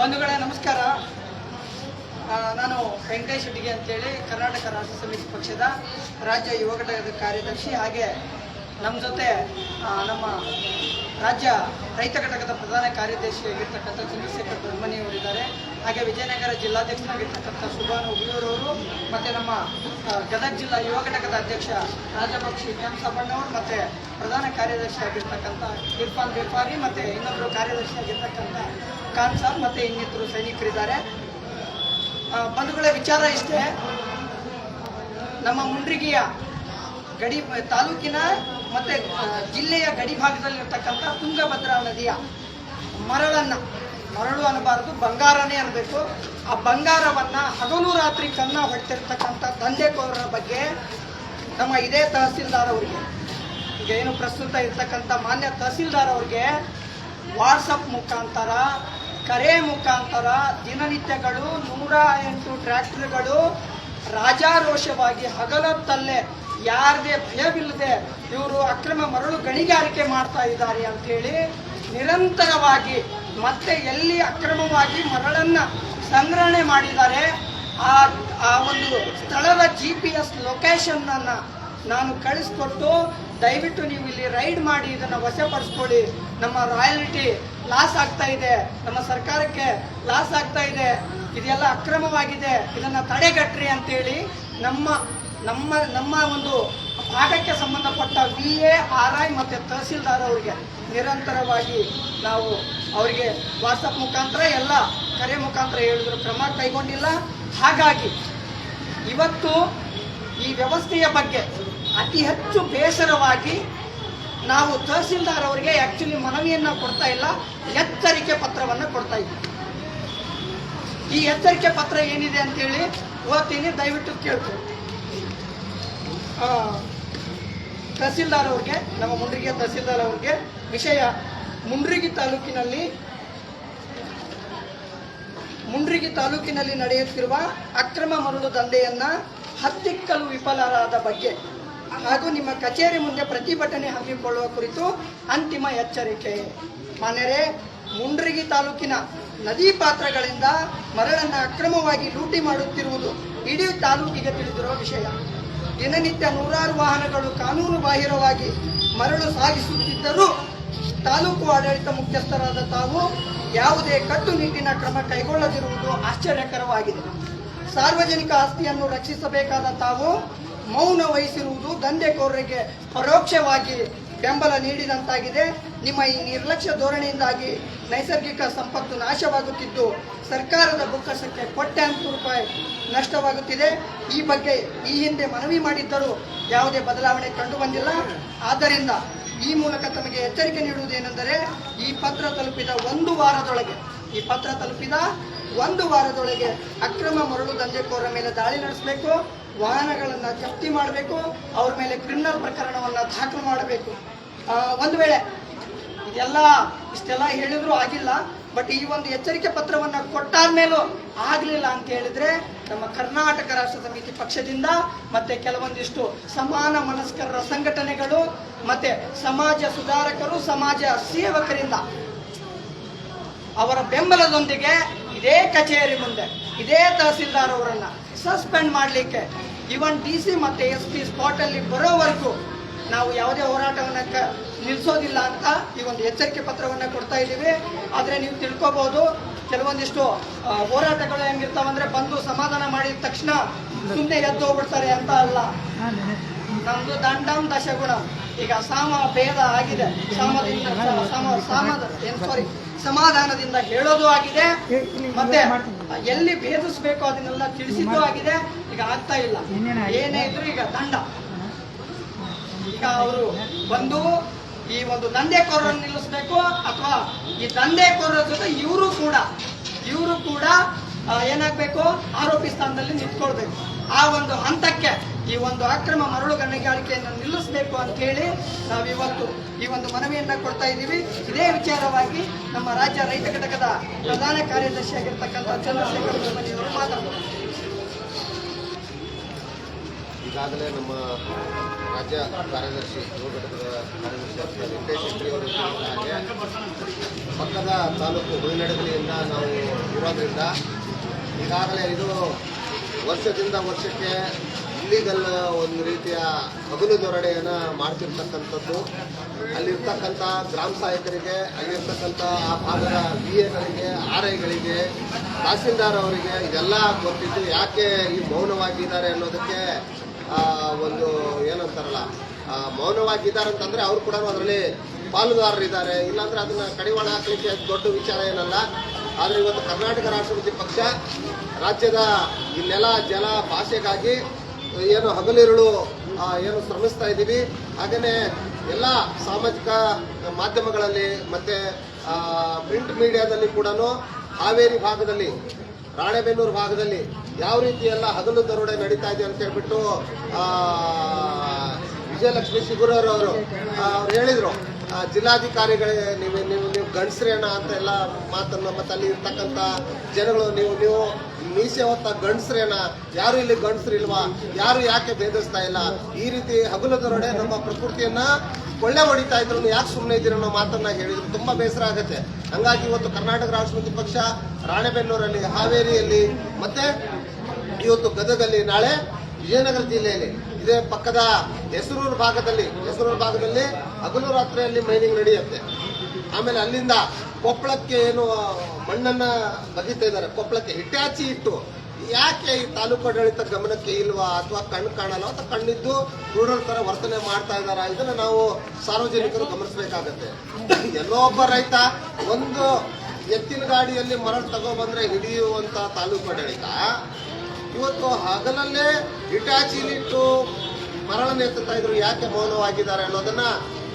ಬಂಧುಗಳೇ, ನಮಸ್ಕಾರ. ನಾನು ವೆಂಕಟೇಶ್ ಶೆಟ್ಟಿಗೆ ಅಂತೇಳಿ ಕರ್ನಾಟಕ ರಾಜ್ಯ ಸಮಿತಿ ಪಕ್ಷದ ರಾಜ್ಯ ಯುವ ಘಟಕದ ಕಾರ್ಯದರ್ಶಿ, ಹಾಗೆ ನಮ್ಮ ಜೊತೆ ನಮ್ಮ ರಾಜ್ಯ ರೈತ ಘಟಕದ ಪ್ರಧಾನ ಕಾರ್ಯದರ್ಶಿಯಾಗಿರ್ತಕ್ಕಂಥ ಚಂದ್ರಶೇಖರ್ ಬ್ರಹ್ಮಣಿಯವರಿದ್ದಾರೆ ಹಾಗೆ ವಿಜಯನಗರ ಜಿಲ್ಲಾಧ್ಯಕ್ಷರಾಗಿರ್ತಕ್ಕಂಥ ಸುಭಾನು ಉಗಿಯೂರವರು ಮತ್ತು ನಮ್ಮ ಗದಗ ಜಿಲ್ಲಾ ಯುವ ಘಟಕದ ಅಧ್ಯಕ್ಷ ರಾಜಪಕ್ಷಿ ಎಂ ಸಬ್ಬಣ್ಣವರು ಮತ್ತು ಪ್ರಧಾನ ಕಾರ್ಯದರ್ಶಿ ಆಗಿರ್ತಕ್ಕಂಥ ಇರ್ಫಾನ್ ಬೇಫಾರಿ ಮತ್ತು ಇನ್ನೊಬ್ಬರು ಕಾರ್ಯದರ್ಶಿ ಆಗಿರ್ತಕ್ಕಂಥ ಖಾನ್ ಸಾಬ್, ಮತ್ತು ಇನ್ನಿತರು ಸೈನಿಕರಿದ್ದಾರೆ. ಬಂಧುಗಳ ವಿಚಾರ ಇಷ್ಟೇ. ನಮ್ಮ ಮುಂಡ್ರಿಗಿಯ ಗಡಿ, ತಾಲೂಕಿನ ಮತ್ತು ಜಿಲ್ಲೆಯ ಗಡಿ ಭಾಗದಲ್ಲಿರ್ತಕ್ಕಂಥ ತುಂಗಭದ್ರಾ ನದಿಯ ಮರಳನ್ನು, ಮರಳು ಅನ್ನಬಾರದು, ಬಂಗಾರನೇ ಅನ್ನಬೇಕು. ಆ ಬಂಗಾರವನ್ನು ಹಗಲು ರಾತ್ರಿ ಕನ್ನ ಹೊಟ್ಟಿರ್ತಕ್ಕಂಥ ದಂಧೆಕೋರರ ಬಗ್ಗೆ ನಮ್ಮ ಇದೇ ತಹಸೀಲ್ದಾರ್ ಅವರಿಗೆ, ಈಗ ಏನು ಪ್ರಸ್ತುತ ಇರ್ತಕ್ಕಂಥ ಮಾನ್ಯ ತಹಸೀಲ್ದಾರ್ ಅವರಿಗೆ ವಾಟ್ಸಪ್ ಮುಖಾಂತರ, ಕರೆ ಮುಖಾಂತರ ದಿನನಿತ್ಯಗಳು ನೂರ ಎಂಟು ಟ್ರ್ಯಾಕ್ಟರ್ಗಳು ರಾಜಾರೋಷವಾಗಿ ಹಗಲೊತ್ತಲ್ಲೇ ಯಾರಿಗೆ ಭಯವಿಲ್ಲದೆ ಇವರು ಅಕ್ರಮ ಮರಳು ಗಣಿಗಾರಿಕೆ ಮಾಡ್ತಾ ಇದ್ದಾರೆ ಅಂಥೇಳಿ ನಿರಂತರವಾಗಿ ಮತ್ತೆ ಎಲ್ಲಿ ಅಕ್ರಮವಾಗಿ ಮರಳನ್ನು ಸಂಗ್ರಹಣೆ ಮಾಡಿದ್ದಾರೆ, ಆ ಆ ಒಂದು ಸ್ಥಳದ ಜಿ ಪಿ ಎಸ್ ಲೊಕೇಶನ್ನನ್ನು ನಾನು ಕಳಿಸ್ಕೊಟ್ಟು ದಯವಿಟ್ಟು ನೀವು ಇಲ್ಲಿ ರೈಡ್ ಮಾಡಿ, ಇದನ್ನು ವಶಪಡಿಸ್ಕೊಳ್ಳಿ. ನಮ್ಮ ರಾಯಲ್ಟಿ ಲಾಸ್ ಆಗ್ತಾ ಇದೆ, ನಮ್ಮ ಸರ್ಕಾರಕ್ಕೆ ಲಾಸ್ ಆಗ್ತಾ ಇದೆ, ಇದೆಲ್ಲ ಅಕ್ರಮವಾಗಿದೆ, ಇದನ್ನು ತಡೆಗಟ್ಟ್ರಿ ಅಂತೇಳಿ ನಮ್ಮ ನಮ್ಮ ನಮ್ಮ ಒಂದು ಭಾಗಕ್ಕೆ ಸಂಬಂಧಪಟ್ಟ ವಿ ಎ ಆರ್ ಐ ಮತ್ತು ತಹಸೀಲ್ದಾರ್ ಅವರಿಗೆ ನಿರಂತರವಾಗಿ ನಾವು ಅವರಿಗೆ ವಾಟ್ಸಪ್ ಮುಖಾಂತರ ಎಲ್ಲ ಕರೆ ಮುಖಾಂತರ ಹೇಳಿದ್ರು, ಕ್ರಮ ಕೈಗೊಂಡಿಲ್ಲ. ಹಾಗಾಗಿ ಇವತ್ತು ಈ ವ್ಯವಸ್ಥೆಯ ಬಗ್ಗೆ ಅತಿ ಹೆಚ್ಚು ಬೇಸರವಾಗಿ ನಾವು ತಹಸೀಲ್ದಾರ್ ಅವರಿಗೆ ಆ್ಯಕ್ಚುಲಿ ಮನವಿಯನ್ನು ಕೊಡ್ತಾ ಇಲ್ಲ, ಎಚ್ಚರಿಕೆ ಪತ್ರವನ್ನು ಕೊಡ್ತಾ ಇದ್ದೀವಿ ಈ ಎಚ್ಚರಿಕೆ ಪತ್ರ ಏನಿದೆ ಅಂತೇಳಿ ಓದ್ತೀನಿ, ದಯವಿಟ್ಟು ಕೇಳ್ತೀನಿ ತಹಸೀಲ್ದಾರ್ ಅವ್ರಿಗೆ, ನಮ್ಮ ಮುಂಡ್ರಿಗೆ ತಹಸೀಲ್ದಾರ್ ಅವ್ರಿಗೆ ವಿಷಯ. ಮುಂಡ್ರಿಗಿ ತಾಲೂಕಿನಲ್ಲಿ ಮುಂಡ್ರಿಗಿ ತಾಲೂಕಿನಲ್ಲಿ ನಡೆಯುತ್ತಿರುವ ಅಕ್ರಮ ಮರಳು ದಂಧೆಯನ್ನ ಹತ್ತಿಕ್ಕಲು ವಿಫಲರಾದ ಬಗ್ಗೆ ಹಾಗೂ ನಿಮ್ಮ ಕಚೇರಿ ಮುಂದೆ ಪ್ರತಿಭಟನೆ ಹಮ್ಮಿಕೊಳ್ಳುವ ಕುರಿತು ಅಂತಿಮ ಎಚ್ಚರಿಕೆ. ಮಾನ್ಯರೇ, ಮುಂಡ್ರಿಗಿ ತಾಲೂಕಿನ ನದಿ ಪಾತ್ರಗಳಿಂದ ಮರಳನ್ನು ಅಕ್ರಮವಾಗಿ ಲೂಟಿ ಮಾಡುತ್ತಿರುವುದು ಇಡೀ ತಾಲೂಕಿಗೆ ತಿಳಿದಿರುವ ವಿಷಯ. ದಿನನಿತ್ಯ ನೂರಾರು ವಾಹನಗಳು ಕಾನೂನು ಬಾಹಿರವಾಗಿ ಮರಳು ಸಾಗಿಸುತ್ತಿದ್ದರೂ ತಾಲೂಕು ಆಡಳಿತ ಮುಖ್ಯಸ್ಥರಾದ ತಾವು ಯಾವುದೇ ಕಟ್ಟುನಿಟ್ಟಿನ ಕ್ರಮ ಕೈಗೊಳ್ಳದಿರುವುದು ಆಶ್ಚರ್ಯಕರವಾಗಿದೆ. ಸಾರ್ವಜನಿಕ ಆಸ್ತಿಯನ್ನು ರಕ್ಷಿಸಬೇಕಾದ ತಾವು ಮೌನ ವಹಿಸಿರುವುದು ದಂಧೆಕೋರರಿಗೆ ಪರೋಕ್ಷವಾಗಿ ಬೆಂಬಲ ನೀಡಿದಂತಾಗಿದೆ. ನಿಮ್ಮ ಈ ನಿರ್ಲಕ್ಷ್ಯ ಧೋರಣೆಯಿಂದಾಗಿ ನೈಸರ್ಗಿಕ ಸಂಪತ್ತು ನಾಶವಾಗುತ್ತಿದ್ದು, ಸರ್ಕಾರದ ಬೊಕ್ಕಸಕ್ಕೆ ಕೋಟ್ಯಾಂತರ ರೂಪಾಯಿ ನಷ್ಟವಾಗುತ್ತಿದೆ. ಈ ಬಗ್ಗೆ ಈ ಹಿಂದೆ ಮನವಿ ಮಾಡಿದ್ದರೂ ಯಾವುದೇ ಬದಲಾವಣೆ ಕಂಡು ಬಂದಿಲ್ಲ ಆದ್ದರಿಂದ ಈ ಮೂಲಕ ತಮಗೆ ಎಚ್ಚರಿಕೆ ನೀಡುವುದೇನೆಂದರೆ ಈ ಪತ್ರ ತಲುಪಿದ ಒಂದು ವಾರದೊಳಗೆ, ಈ ಪತ್ರ ತಲುಪಿದ ಒಂದು ವಾರದೊಳಗೆ ಅಕ್ರಮ ಮರಳು ದಂಧೆಕೋರ ಮೇಲೆ ದಾಳಿ ನಡೆಸಬೇಕು. ವಾಹನಗಳನ್ನು ಜಪ್ತಿ ಮಾಡಬೇಕು, ಅವ್ರ ಮೇಲೆ ಕ್ರಿಮಿನಲ್ ಪ್ರಕರಣವನ್ನು ದಾಖಲು ಮಾಡಬೇಕು. ಒಂದು ವೇಳೆ ಇದೆಲ್ಲ ಇಷ್ಟೆಲ್ಲ ಹೇಳಿದ್ರು ಆಗಿಲ್ಲ ಬಟ್ ಈ ಒಂದು ಎಚ್ಚರಿಕೆ ಪತ್ರವನ್ನು ಕೊಟ್ಟಾದ್ಮೇಲೂ ಆಗಲಿಲ್ಲ ಅಂತ ಹೇಳಿದ್ರೆ ನಮ್ಮ ಕರ್ನಾಟಕ ರಾಷ್ಟ್ರ ಸಮಿತಿ ಪಕ್ಷದಿಂದ ಮತ್ತೆ ಕೆಲವೊಂದಿಷ್ಟು ಸಮಾನ ಮನಸ್ಕರರ ಸಂಘಟನೆಗಳು ಮತ್ತೆ ಸಮಾಜ ಸುಧಾರಕರು, ಸಮಾಜ ಸೇವಕರಿಂದ ಅವರ ಬೆಂಬಲದೊಂದಿಗೆ ಇದೇ ಕಚೇರಿ ಮುಂದೆ, ಇದೇ ತಹಸೀಲ್ದಾರ್ ಅವರನ್ನ ಸಸ್ಪೆಂಡ್ ಮಾಡಲಿಕ್ಕೆ ಇವನ್ ಡಿ ಸಿ ಮತ್ತೆ ಎಸ್ ಪಿ ಸ್ಪಾಟಲ್ಲಿ ಬರೋವರೆಗೂ ನಾವು ಯಾವುದೇ ಹೋರಾಟವನ್ನು ಕ ನಿಲ್ಲಿಸೋದಿಲ್ಲ ಅಂತ ಈ ಒಂದು ಎಚ್ಚರಿಕೆ ಪತ್ರವನ್ನು ಕೊಡ್ತಾ ಇದ್ದೀವಿ. ಆದರೆ ನೀವು ತಿಳ್ಕೊಬೋದು, ಕೆಲವೊಂದಿಷ್ಟು ಹೋರಾಟಗಳು ಹೆಂಗಿರ್ತಾವಂದ್ರೆ ಬಂದು ಸಮಾಧಾನ ಮಾಡಿದ ತಕ್ಷಣ ಸುಮ್ಮನೆ ಎದ್ದು ಹೋಗ್ಬಿಡ್ತಾರೆ ಅಂತ ಅಲ್ಲ. ನಮ್ದು ದಂಡಂ ದಶಗುಣ. ಈಗ ಸಾಮ ಭೇದ ಆಗಿದೆ. ಸಾಮದಿಂದ, ಸಾಮ ಸಾಮದ ಸಾರಿ ಸಮಾಧಾನದಿಂದ ಹೇಳೋದು ಆಗಿದೆ. ಮತ್ತೆ ಎಲ್ಲಿ ಭೇದಿಸ್ಬೇಕು ಅದನ್ನೆಲ್ಲ ತಿಳಿಸಿದ್ದು ಆಗಿದೆ. ಈಗ ಆಗ್ತಾ ಇಲ್ಲ. ಏನೇ ಇದ್ರು ಈಗ ದಂಡ. ಈಗ ಅವರು ಬಂದು ಈ ಒಂದು ದಂಧೆಕೋರರನ್ನು ನಿಲ್ಲಿಸಬೇಕು ಅಥವಾ ಈ ದಂಧೆಕೋರರ ಜೊತೆ ಇವರು ಕೂಡ ಇವರು ಕೂಡ ಏನಾಗ್ಬೇಕು? ಆರೋಪಿ ಸ್ಥಾನದಲ್ಲಿ ನಿಂತ್ಕೊಳ್ಬೇಕು. ಆ ಒಂದು ಹಂತಕ್ಕೆ ಈ ಒಂದು ಅಕ್ರಮ ಮರಳು ಗಣಿಗಾರಿಕೆಯನ್ನು ನಿಲ್ಲಿಸಬೇಕು ಅಂತ ಹೇಳಿ ನಾವು ಇವತ್ತು ಈ ಒಂದು ಮನವಿಯನ್ನ ಕೊಡ್ತಾ ಇದ್ದೀವಿ. ಇದೇ ವಿಚಾರವಾಗಿ ನಮ್ಮ ರಾಜ್ಯ ರೈತ ಘಟಕದ ಪ್ರಧಾನ ಕಾರ್ಯದರ್ಶಿಯಾಗಿರ್ತಕ್ಕಂಥ ಚಂದ್ರಶೇಖರ್ ಅವರು ಮಾತಾಡ್ತಾರೆ. ಈಗಾಗಲೇ ನಮ್ಮ ರಾಜ್ಯ ಕಾರ್ಯದರ್ಶಿ ಯುವ ಘಟಕದ ಕಾರ್ಯದರ್ಶಿ ವೆಂಕಟೇಶ್ ಶೆಟ್ಟಿ ಅವರು ಹಾಗೆ, ಪಕ್ಕದ ತಾಲೂಕು ಹುಯಿನಡಗಲಿಯಿಂದ ನಾವು ಇರೋದ್ರಿಂದ ಈಗಾಗಲೇ ಇದು ವರ್ಷದಿಂದ ವರ್ಷಕ್ಕೆ ಇಲ್ಲಿಗಲ್ ಒಂದು ರೀತಿಯ ಹಗಲು ದೊರಡೆಯನ್ನು ಮಾಡ್ತಿರ್ತಕ್ಕಂಥದ್ದು. ಅಲ್ಲಿರ್ತಕ್ಕಂಥ ಗ್ರಾಮ ಸಹಾಯಕರಿಗೆ, ಅಲ್ಲಿರ್ತಕ್ಕಂಥ ಆ ಭಾಗದ ಬಿ ಎಗಳಿಗೆ ಆರ್ ಐಗಳಿಗೆ ತಹಸೀಲ್ದಾರ್ ಅವರಿಗೆ ಇದೆಲ್ಲ ಗೊತ್ತಿದ್ದು ಯಾಕೆ ಈ ಮೌನವಾಗಿದ್ದಾರೆ ಅನ್ನೋದಕ್ಕೆ ಒಂದು ಏನಂತಾರಲ್ಲ ಆ, ಮೌನವಾಗಿದ್ದಾರೆ ಅಂತಂದ್ರೆ ಅವ್ರು ಕೂಡ ಅದರಲ್ಲಿ ಪಾಲುದಾರರಿದ್ದಾರೆ. ಇಲ್ಲಾಂದ್ರೆ ಅದನ್ನ ಕಡಿವಾಣ ಹಾಕಲಿಕ್ಕೆ ದೊಡ್ಡ ವಿಚಾರ ಏನಲ್ಲ. ಆದ್ರೆ ಇವತ್ತು ಕರ್ನಾಟಕ ರಾಷ್ಟ್ರಪತಿ ಪಕ್ಷ ರಾಜ್ಯದ ನೆಲ ಜಲ ಭಾಷೆಗಾಗಿ ಏನು ಹಗಲಿರುಳು ಏನು ಶ್ರಮಿಸ್ತಾ ಇದ್ದೀವಿ. ಹಾಗೆಯೇ ಎಲ್ಲ ಸಾಮಾಜಿಕ ಮಾಧ್ಯಮಗಳಲ್ಲಿ ಮತ್ತೆ ಪ್ರಿಂಟ್ ಮೀಡಿಯಾದಲ್ಲಿ ಕೂಡ ಹಾವೇರಿ ಭಾಗದಲ್ಲಿ ರಾಣೆಬೆನ್ನೂರು ಭಾಗದಲ್ಲಿ ಯಾವ ರೀತಿ ಎಲ್ಲ ಹಗಲು ದರೋಡೆ ನಡೀತಾ ಇದೆ ಅಂತ ಹೇಳ್ಬಿಟ್ಟು ವಿಜಯಲಕ್ಷ್ಮಿ ಸಿಗುರರ್ ಅವರು ಅವ್ರು ಹೇಳಿದ್ರು. ಜಿಲ್ಲಾಧಿಕಾರಿಗಳೇ, ನೀವು ನೀವು ನೀವು ಗಂಡಸ್ರೇನ ಅಂತ ಎಲ್ಲ ಮಾತನ್ನ ಮತ್ತೆ ಅಲ್ಲಿ ಇರ್ತಕ್ಕಂಥ ಜನಗಳು, ನೀವು ನೀವು ಮೀಸೆ ಹೊತ್ತ ಗಂಡಸ್ರೇನ ಯಾರು ಇಲ್ಲಿ ಗಂಡಸ್ರು ಇಲ್ವಾ? ಯಾರು ಯಾಕೆ ಭೇದಿಸ್ತಾ ಇಲ್ಲ? ಈ ರೀತಿ ಹಗಲು ದರೋಡೆ ನಮ್ಮ ಪ್ರಕೃತಿಯನ್ನ ಕೊಳ್ಳೆ ಹೊಡಿತಾ ಇದ್ರು ಯಾಕೆ ಸುಮ್ಮನೆ ಇದ್ದೀರ ಅನ್ನೋ ಮಾತನ್ನ ಹೇಳಿದ್ರು. ತುಂಬಾ ಬೇಸರ ಆಗುತ್ತೆ. ಹಂಗಾಗಿ ಇವತ್ತು ಕರ್ನಾಟಕ ರಾಷ್ಟ್ರಪತಿ ಪಕ್ಷ ರಾಣೆಬೆನ್ನೂರಲ್ಲಿ, ಹಾವೇರಿಯಲ್ಲಿ ಮತ್ತೆ ಇವತ್ತು ಗದಗಲ್ಲಿ ನಾಳೆ ವಿಜಯನಗರ ಜಿಲ್ಲೆಯಲ್ಲಿ. ಇದೇ ಪಕ್ಕದ ಹೆಸರೂರು ಭಾಗದಲ್ಲಿ ಹೆಸರೂರು ಭಾಗದಲ್ಲಿ ಹಗಲು ರಾತ್ರಿಯಲ್ಲಿ ಮೈನಿಂಗ್ ನಡೆಯುತ್ತೆ. ಆಮೇಲೆ ಅಲ್ಲಿಂದ ಕೊಪ್ಪಳಕ್ಕೆ ಏನು ಮಣ್ಣನ್ನ ಬಗಿತಾ ಇದ್ದಾರೆ. ಕೊಪ್ಪಳಕ್ಕೆ ಹಿಟ್ಟಾಚಿ ಇಟ್ಟು, ಯಾಕೆ ಈ ತಾಲೂಕು ಆಡಳಿತ ಗಮನಕ್ಕೆ ಇಲ್ವಾ? ಅಥವಾ ಕಣ್ಣು ಕಾಣಲ್ಲ? ಅಥವಾ ಕಣ್ಣಿದ್ದು ಕ್ರೂರರ ತರ ವರ್ತನೆ ಮಾಡ್ತಾ ಇದಾರ ಇದನ್ನ ನಾವು ಸಾರ್ವಜನಿಕರು ಗಮನಿಸಬೇಕಾಗತ್ತೆ. ಎಲ್ಲೋ ಒಬ್ಬ ರೈತ ಒಂದು ಎತ್ತಿನ ಗಾಡಿಯಲ್ಲಿ ಮರಳು ತಗೊಬಂದ್ರೆ ಹಿಡಿಯುವಂತ ತಾಲೂಕು ಆಡಳಿತ ಇವತ್ತು ಹಗಲಲ್ಲೇ ಇಟಾಚಿಲಿಟ್ಟು ಮರಳನ್ನು ಎತ್ತುತ್ತಾ ಇದ್ರು ಯಾಕೆ ಮೌನವಾಗಿದ್ದಾರೆ ಅನ್ನೋದನ್ನ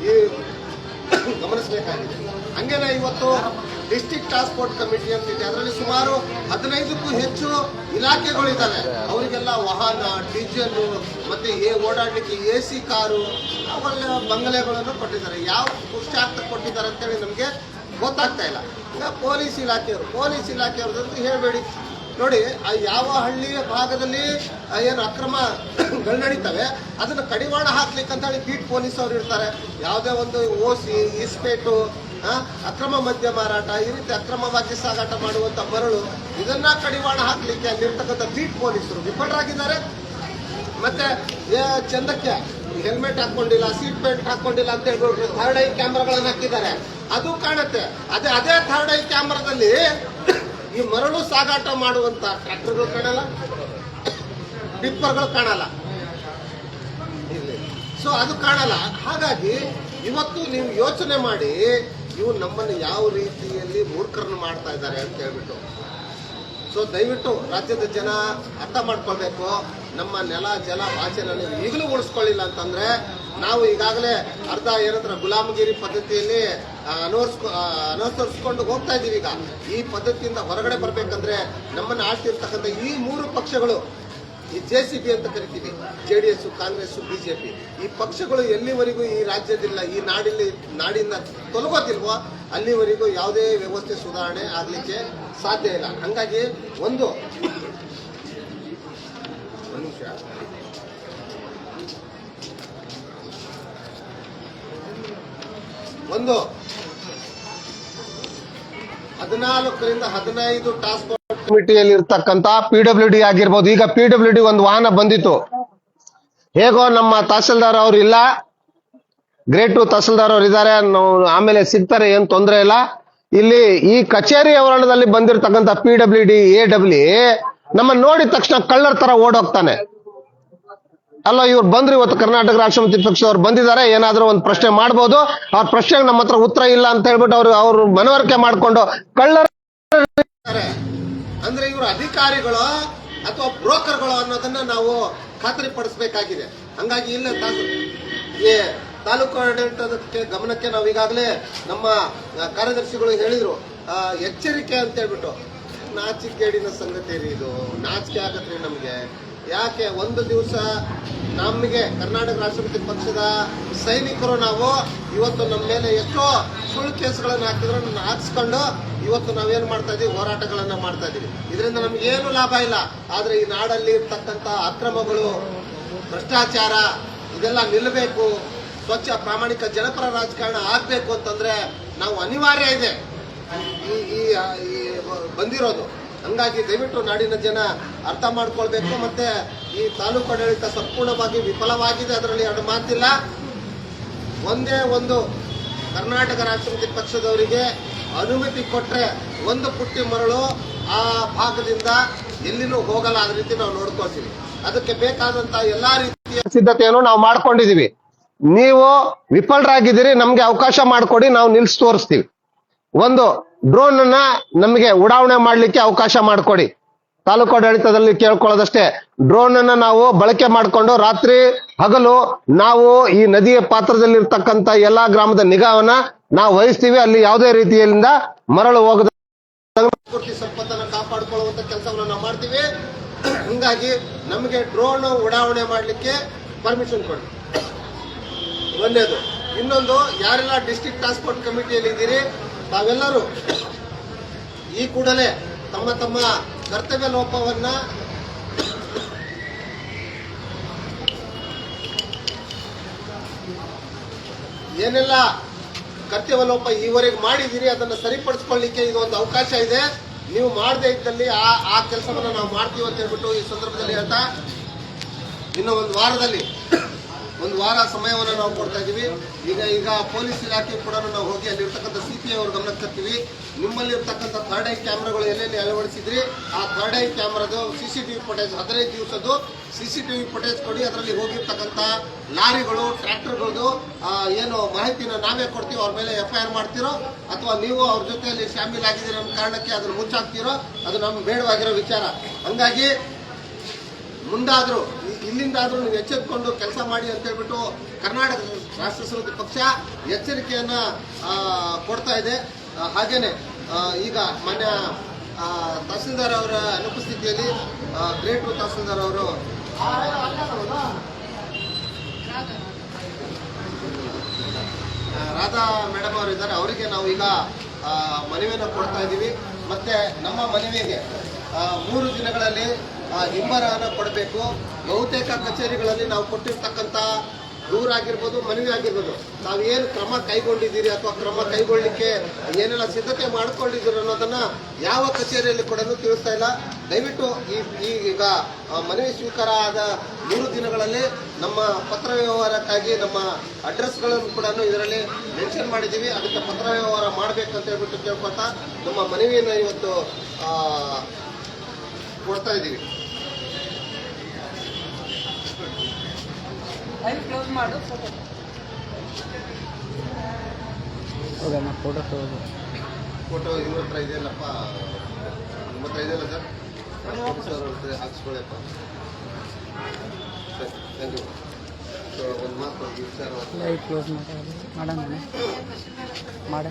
ಈ ಗಮನಿಸಬೇಕಾಗಿದೆ. ಹಂಗೇನೆ ಇವತ್ತು ಡಿಸ್ಟ್ರಿಕ್ಟ್ ಟ್ರಾನ್ಸ್ಪೋರ್ಟ್ ಕಮಿಟಿ ಅಂತ ಇದೆ ಅದರಲ್ಲಿ ಸುಮಾರು ಹದಿನೈದಕ್ಕೂ ಹೆಚ್ಚು ಇಲಾಖೆಗಳಿದ್ದಾವೆ. ಅವರಿಗೆಲ್ಲ ವಾಹನ ಡೀಸೆಲ್ ಮತ್ತೆ ಏ, ಓಡಾಡಲಿಕ್ಕೆ ಎ ಸಿ ಕಾರು, ಅವೆಲ್ಲ ಬಂಗಲೆಗಳನ್ನು ಕೊಟ್ಟಿದ್ದಾರೆ. ಯಾವ ಪುಷ್ಟಾರ್ಥ ಕೊಟ್ಟಿದ್ದಾರೆ ಅಂತೇಳಿ ನಮಗೆ ಗೊತ್ತಾಗ್ತಾ ಇಲ್ಲ. ಈಗ ಪೊಲೀಸ್ ಇಲಾಖೆಯವರು, ಪೊಲೀಸ್ ಇಲಾಖೆಯವ್ರದ್ದು ಹೇಳಬೇಡಿ. ನೋಡಿ, ಆ ಯಾವ ಹಳ್ಳಿಯ ಭಾಗದಲ್ಲಿ ಏನು ಅಕ್ರಮಗಳು ನಡೀತವೆ, ಅದನ್ನು ಕಡಿವಾಣ ಹಾಕ್ಲಿಕ್ಕೆ ಹೇಳಿ ಬೀಟ್ ಪೊಲೀಸ್ ಅವರು ಇರ್ತಾರೆ. ಯಾವುದೇ ಒಂದು ಓಸಿ, ಇಸ್ಪೇಟು ಅಕ್ರಮ ಮದ್ಯ ಮಾರಾಟ, ಈ ರೀತಿ ಅಕ್ರಮವಾಗಿ ಸಾಗಾಟ ಮಾಡುವಂಥ ಮರಳು, ಇದನ್ನ ಕಡಿವಾಣ ಹಾಕ್ಲಿಕ್ಕೆ ಅಲ್ಲಿರ್ತಕ್ಕಂಥ ಬೀಟ್ ಪೊಲೀಸರು ವಿಫಲರಾಗಿದ್ದಾರೆ. ಮತ್ತೆ ಚಂದಕ್ಕೆ ಹೆಲ್ಮೆಟ್ ಹಾಕೊಂಡಿಲ್ಲ, ಸೀಟ್ ಬೆಲ್ಟ್ ಹಾಕೊಂಡಿಲ್ಲ ಅಂತ ಹೇಳ್ಬಿಟ್ಟು ಥರ್ಡ್ ಐ ಕ್ಯಾಮ್ರಾಗಳನ್ನ ಹಾಕಿದ್ದಾರೆ. ಅದು ಕಾಣುತ್ತೆ. ಅದೇ ಅದೇ ಥರ್ಡ್ ಐ ಕ್ಯಾಮ್ರಾದಲ್ಲಿ ಈ ಮರಳು ಸಾಗಾಟ ಮಾಡುವಂತ ಟ್ರ್ಯಾಕ್ಟರ್ಗಳು ಕಾಣಲ್ಲ, ಟಿಪ್ಪರ್ಗಳು ಕಾಣಲ್ಲ. ಸೊ ಅದು ಕಾಣಲ್ಲ. ಹಾಗಾಗಿ ಇವತ್ತು ನೀವು ಯೋಚನೆ ಮಾಡಿ ಇವು ನಮ್ಮನ್ನು ಯಾವ ರೀತಿಯಲ್ಲಿ ಮೂರ್ಖರನ್ನು ಮಾಡ್ತಾ ಇದ್ದಾರೆ ಅಂತ ಹೇಳ್ಬಿಟ್ಟು. ಸೊ ದಯವಿಟ್ಟು ರಾಜ್ಯದ ಜನ ಅರ್ಥ ಮಾಡ್ಕೊಳ್ಬೇಕು. ನಮ್ಮ ನೆಲ, ಜಲ ಭಾಷೆನ ಈಗಲೂ ಉಳಿಸ್ಕೊಳ್ಳಿಲ್ಲ ಅಂತಂದ್ರೆ ನಾವು ಈಗಾಗಲೇ ಅರ್ಧ ಏನಂದ್ರೆ ಗುಲಾಮಗಿರಿ ಪದ್ಧತಿಯಲ್ಲಿ ಅನುವರ್ಸ್ಕೊ ಅನೋಸರಿಸ್ಕೊಂಡು ಹೋಗ್ತಾ ಇದ್ದೀವಿ ಈಗ. ಈ ಪದ್ಧತಿಯಿಂದ ಹೊರಗಡೆ ಬರಬೇಕಂದ್ರೆ ನಮ್ಮನ್ನು ಆಳ್ತಿರ್ತಕ್ಕಂಥ ಈ ಮೂರು ಪಕ್ಷಗಳು, ಈ ಜೆ ಸಿ ಬಿ ಅಂತ ಕರಿತೀವಿ J D S Congress BJP ಈ ಪಕ್ಷಗಳು ಎಲ್ಲಿವರೆಗೂ ಈ ರಾಜ್ಯದಿಲ್ಲ ಈ ನಾಡಿಲ್ಲಿ ನಾಡಿಂದ ತೊಲಗೋದಿಲ್ವೋ ಅಲ್ಲಿವರೆಗೂ ಯಾವುದೇ ವ್ಯವಸ್ಥೆ ಸುಧಾರಣೆ ಆಗಲಿಕ್ಕೆ ಸಾಧ್ಯ ಇಲ್ಲ. ಹಂಗಾಗಿ ಒಂದು ನಿಮಿಷ ಒಂದು ಹದಿನಾಲ್ಕರಿಂದ ಹದಿನೈದು ಟಾಸ್ಕ್ ಕಮಿಟಿಯಲ್ಲಿ ಇರ್ತಕ್ಕಂತ ಪಿ ಡಬ್ಲ್ಯೂ ಡಿ ಆಗಿರ್ಬೋದು. ಈಗ ಪಿ ಡಬ್ಲ್ಯೂ ಡಿ ಒಂದು ವಾಹನ ಬಂದಿತ್ತು. ಹೇಗೋ ನಮ್ಮ ತಹಸೀಲ್ದಾರ್ ಅವ್ರು ಇಲ್ಲ. ಗ್ರೇಟ್ ಟು ತಹಸೀಲ್ದಾರ್ ಅವ್ರು ಇದ್ದಾರೆ. ಆಮೇಲೆ ಸಿಗ್ತಾರೆ, ಏನ್ ತೊಂದರೆ ಇಲ್ಲ. ಇಲ್ಲಿ ಈ ಕಚೇರಿ ಆವರಣದಲ್ಲಿ ಬಂದಿರತಕ್ಕಂತ P W D A W ನಮ್ಮ ನೋಡಿದ ತಕ್ಷಣ ಕಳ್ಳರ ತರ ಓಡೋಗ್ತಾನೆ. ಅಲ್ಲ, ಇವ್ರು ಬಂದ್ರು ಇವತ್ತು ಕರ್ನಾಟಕ ರಾಷ್ಟ್ರಪತಿ ಪಕ್ಷ ಅವ್ರು ಬಂದಿದ್ದಾರೆ, ಏನಾದರೂ ಒಂದು ಪ್ರಶ್ನೆ ಮಾಡ್ಬೋದು. ಅವ್ರ ಪ್ರಶ್ನೆಗೆ ನಮ್ಮ ಹತ್ರ ಉತ್ತರ ಇಲ್ಲ ಅಂತ ಹೇಳ್ಬಿಟ್ಟು ಅವ್ರು ಅವ್ರು ಮನವರಿಕೆ ಮಾಡ್ಕೊಂಡು ಕಳ್ಳರ ಅಂದ್ರೆ ಇವರು ಅಧಿಕಾರಿಗಳು ಅಥವಾ ಬ್ರೋಕರ್ಗಳು ಅನ್ನೋದನ್ನ ನಾವು ಖಾತರಿ ಪಡಿಸಬೇಕಾಗಿದೆ ಹಂಗಾಗಿ ಇಲ್ಲ ತಾಲೂಕು ಆಡಳಿತಕ್ಕೆ ಗಮನಕ್ಕೆ ನಾವು ಈಗಾಗಲೇ ನಮ್ಮ ಕಾರ್ಯದರ್ಶಿಗಳು ಹೇಳಿದ್ರು. ಎಚ್ಚರಿಕೆ ಅಂತ ಹೇಳ್ಬಿಟ್ಟು. ನಾಚಿಕೇಡಿನ ಸಂಗತಿ ರೀ ಇದು. ನಾಚಿಕೆ ಆಗತ್ರಿ ನಮಗೆ. ಯಾಕೆ ಒಂದು ದಿವಸ ನಮಗೆ ಕರ್ನಾಟಕ ರಾಷ್ಟ್ರಪತಿ ಪಕ್ಷದ ಸೈನಿಕರು ನಾವು ಇವತ್ತು ನಮ್ಮ ಮೇಲೆ ಎಷ್ಟೋ ಸುಳ್ಳು ಕೇಸ್ಗಳನ್ನು ಹಾಕಿದ್ರು ಹಾಕ್ಸ್ಕೊಂಡು ಇವತ್ತು ನಾವೇನು ಮಾಡ್ತಾ ಇದೀವಿ? ಹೋರಾಟಗಳನ್ನು ಮಾಡ್ತಾ ಇದೀವಿ. ಇದರಿಂದ ನಮ್ಗೆ ಏನು ಲಾಭ ಇಲ್ಲ. ಆದರೆ ಈ ನಾಡಲ್ಲಿ ಇರ್ತಕ್ಕಂತ ಅಕ್ರಮಗಳು, ಭ್ರಷ್ಟಾಚಾರ, ಇದೆಲ್ಲ ನಿಲ್ಲಬೇಕು ಸ್ವಚ್ಛ, ಪ್ರಾಮಾಣಿಕ ಜನಪರ ರಾಜಕಾರಣ ಆಗಬೇಕು ಅಂತಂದ್ರೆ ನಾವು ಅನಿವಾರ್ಯ ಇದೆ. ಈ ಬಂದಿರೋದು. ಹಂಗಾಗಿ ದಯವಿಟ್ಟು ನಾಡಿನ ಜನ ಅರ್ಥ ಮಾಡ್ಕೊಳ್ಬೇಕು ಮತ್ತೆ ಈ ತಾಲೂಕು ಆಡಳಿತ ಸಂಪೂರ್ಣವಾಗಿ ವಿಫಲವಾಗಿದೆ, ಅದರಲ್ಲಿ ಎರಡು ಮಾತಿಲ್ಲ. ಒಂದೇ ಒಂದು ಕರ್ನಾಟಕ ರಾಷ್ಟ್ರಪತಿ ಪಕ್ಷದವರಿಗೆ ಅನುಮತಿ ಕೊಟ್ರೆ ಒಂದು ಪುಟ್ಟಿ ಮರಳು ಆ ಭಾಗದಿಂದ ಎಲ್ಲಿನೂ ಹೋಗಲ್ಲ ಅದ ರೀತಿ ನಾವು ನೋಡ್ಕೊಳ್ತೀವಿ. ಅದಕ್ಕೆ ಬೇಕಾದಂತ ಎಲ್ಲಾ ರೀತಿಯ ಸಿದ್ಧತೆಯನ್ನು ನಾವು ಮಾಡ್ಕೊಂಡಿದೀವಿ ನೀವು ವಿಫಲರಾಗಿದ್ದೀರಿ, ನಮ್ಗೆ ಅವಕಾಶ ಮಾಡಿಕೊಡಿ, ನಾವು ನಿಲ್ಸಿ ತೋರಿಸ್ತೀವಿ. ಒಂದು ಡ್ರೋನ್ ಅನ್ನ ನಮಗೆ ಉಡಾವಣೆ ಮಾಡ್ಲಿಕ್ಕೆ ಅವಕಾಶ ಮಾಡಿಕೊಡಿ. ತಾಲೂಕು ಆಡಳಿತದಲ್ಲಿ ಕೇಳ್ಕೊಳ್ಳೋದಷ್ಟೇ ಡ್ರೋನ್ ಅನ್ನ ನಾವು ಬಳಕೆ ಮಾಡಿಕೊಂಡು ರಾತ್ರಿ ಹಗಲು ನಾವು ಈ ನದಿಯ ಪಾತ್ರದಲ್ಲಿ ಇರ್ತಕ್ಕಂತ ಎಲ್ಲಾ ಗ್ರಾಮದ ನಿಗಾವನ್ನ ನಾವು ವಹಿಸ್ತೀವಿ. ಅಲ್ಲಿ ಯಾವುದೇ ರೀತಿಯಿಂದ ಮರಳು ಹೋಗದ ಸಂಪತ್ತನ್ನ ಕಾಪಾಡಿಕೊಳ್ಳುವಂತ ಕೆಲಸವನ್ನು ನಾವು ಮಾಡ್ತೀವಿ. ಹಂಗಾಗಿ ನಮಗೆ ಡ್ರೋನ್ ಉಡಾವಣೆ ಮಾಡಲಿಕ್ಕೆ ಪರ್ಮಿಷನ್ ಕೊಡಿ. ಒಂದೇದು. ಇನ್ನೊಂದು, ಯಾರೆಲ್ಲ ಡಿಸ್ಟಿಕ್ ಟ್ರಾನ್ಸ್ಪೋರ್ಟ್ ಕಮಿಟಿಯಲ್ಲಿ ಇದ್ದೀರಿ ತಾವೆಲ್ಲರೂ ಈ ಕೂಡಲೇ ತಮ್ಮ ತಮ್ಮ ಕರ್ತವ್ಯ ಲೋಪವನ್ನ ಏನೆಲ್ಲ ಕರ್ತವ್ಯ ಲೋಪ ಈವರೆಗೆ ಮಾಡಿದ್ದೀರಿ, ಅದನ್ನು ಸರಿಪಡಿಸ್ಕೊಳ್ಳಿಕ್ಕೆ ಒಂದು ಅವಕಾಶ ಇದೆ. ನೀವು ಮಾಡದೇ ಇದ್ದಲ್ಲಿ ಆ ಆ ಕೆಲಸವನ್ನು ನಾವು ಮಾಡ್ತೀವಿ ಅಂತ ಹೇಳ್ಬಿಟ್ಟು ಈ ಸಂದರ್ಭದಲ್ಲಿ ಹೇಳ್ತಾ ಇನ್ನೊಂದು ವಾರದಲ್ಲಿ ಒಂದು ವಾರ ಸಮಯವನ್ನು ನಾವು ಕೊಡ್ತಾ ಇದ್ದೀವಿ ಈಗ ಈಗ ಪೊಲೀಸ್ ಇಲಾಖೆ ಕೂಡ ನಾವು ಹೋಗಿ ಅಲ್ಲಿರ್ತಕ್ಕಂಥ ಸಿ ಪಿ ಅವ್ರ ಗಮನಕ್ಕೆ ತರ್ತೀವಿ. ನಿಮ್ಮಲ್ಲಿರ್ತಕ್ಕಂಥ ಥರ್ಡ್ ಐ ಕ್ಯಾಮ್ರಾಗಳು ಎಲ್ಲೆಲ್ಲಿ ಅಳವಡಿಸಿದ್ರಿ? ಆ third eye ಕ್ಯಾಮ್ರಾದು C C T V footage ಹದಿನೈದು ದಿವಸದ್ದು C C T V footage ಕೊಡಿ. ಅದರಲ್ಲಿ ಹೋಗಿರ್ತಕ್ಕಂಥ ಲಾರಿಗಳು, ಟ್ರ್ಯಾಕ್ಟರ್ಗಳದು ಏನು ಮಾಹಿತಿನ ನಾವೇ ಕೊಡ್ತೀವಿ ಅವ್ರ ಮೇಲೆ ಎಫ್ ಐ ಆರ್ ಮಾಡ್ತಿರೋ ಅಥವಾ ನೀವು ಅವ್ರ ಜೊತೆಯಲ್ಲಿ ಶಾಮೀಲ್ ಆಗಿದ್ದೀರ ಕಾರಣಕ್ಕೆ ಅದನ್ನು ಮುಚ್ಚಾಕ್ತಿರೋ ಅದು ನಮ್ಗೆ ಬೇಡವಾಗಿರೋ ವಿಚಾರ. ಹಂಗಾಗಿ ಮುಂದಾದ್ರೂ ಇಲ್ಲಿಂದಾದ್ರೂ ನೀವು ಎಚ್ಚೆತ್ಕೊಂಡು ಕೆಲಸ ಮಾಡಿ ಅಂತ ಹೇಳ್ಬಿಟ್ಟು ಕರ್ನಾಟಕ ರಾಷ್ಟ್ರ ಸಮಿತಿ ಪಕ್ಷ ಎಚ್ಚರಿಕೆಯನ್ನ ಕೊಡ್ತಾ ಇದೆ. ಹಾಗೇನೆ ಈಗ ಮಾನ್ಯ ತಹಸೀಲ್ದಾರ್ ಅವರ ಅನುಪಸ್ಥಿತಿಯಲ್ಲಿ ಗ್ರೇಟ್ ತಹಸೀಲ್ದಾರ್ ಅವರು ರಾಧಾ ಮೇಡಮ್ ಅವರು ಇದ್ದಾರೆ. ಅವರಿಗೆ ನಾವು ಈಗ ಮನವಿಯನ್ನು ಕೊಡ್ತಾ ಇದ್ದೀವಿ. ಮತ್ತೆ ನಮ್ಮ ಮನವಿಗೆ ಮೂರು ದಿನಗಳಲ್ಲಿ ಹಿಂಬರವನ್ನು ಕೊಡಬೇಕು. ಬಹುತೇಕ ಕಚೇರಿಗಳಲ್ಲಿ ನಾವು ಕೊಟ್ಟಿರ್ತಕ್ಕಂಥ ದೂರ ಆಗಿರ್ಬೋದು ಮನವಿ ಆಗಿರ್ಬೋದು ತಾವೇನು ಕ್ರಮ ಕೈಗೊಂಡಿದ್ದೀರಿ ಅಥವಾ ಕ್ರಮ ಕೈಗೊಳ್ಳಿಕ್ಕೆ ಏನೆಲ್ಲ ಸಿದ್ಧತೆ ಮಾಡಿಕೊಂಡಿದ್ದೀರಿ ಅನ್ನೋದನ್ನು ಯಾವ ಕಚೇರಿಯಲ್ಲಿ ಕೂಡ ತಿಳಿಸ್ತಾ ಇಲ್ಲ. ದಯವಿಟ್ಟು ಈ ಈಗ ಮನವಿ ಸ್ವೀಕಾರ ಆದ ಮೂರು ದಿನಗಳಲ್ಲಿ ನಮ್ಮ ಪತ್ರ ವ್ಯವಹಾರಕ್ಕಾಗಿ, ನಮ್ಮ ಅಡ್ರೆಸ್ಗಳನ್ನು ಕೂಡ ಇದರಲ್ಲಿ ಮೆನ್ಷನ್ ಮಾಡಿದ್ದೀವಿ. ಅದಕ್ಕೆ ಪತ್ರ ವ್ಯವಹಾರ ಮಾಡಬೇಕಂತ ಹೇಳ್ಬಿಟ್ಟು ಕೇಳ್ಕೊತಾ ನಮ್ಮ ಮನವಿಯನ್ನು ಇವತ್ತು ಕೊಡ್ತಾ ಇದ್ದೀವಿ. ಕ್ಲೋಸ್ ಮಾಡು ಫೋಟೋ ಹೋಗಮ್ಮ ಫೋಟೋ ಫೋಟೋ ಇವ್ರ ಹತ್ರ ಇದೆಯಲ್ಲಪ್ಪ? ನಿಮ್ಮ ಹತ್ರ ಇದೆಯಲ್ಲ ಸರ್ ಹತ್ರ ಹಾಕ್ಸ್ಕೊಳ್ಳಿಯಪ್ಪ ಸರಿ ಥ್ಯಾಂಕ್ ಯು ಸೊ ಒಂದು ಮಾತು ಈ ಸರ್. ಲೈಟ್ ಕ್ಲೋಸ್ ಮಾಡೋದು ಮಾಡೋಣ. ಮಾಡ.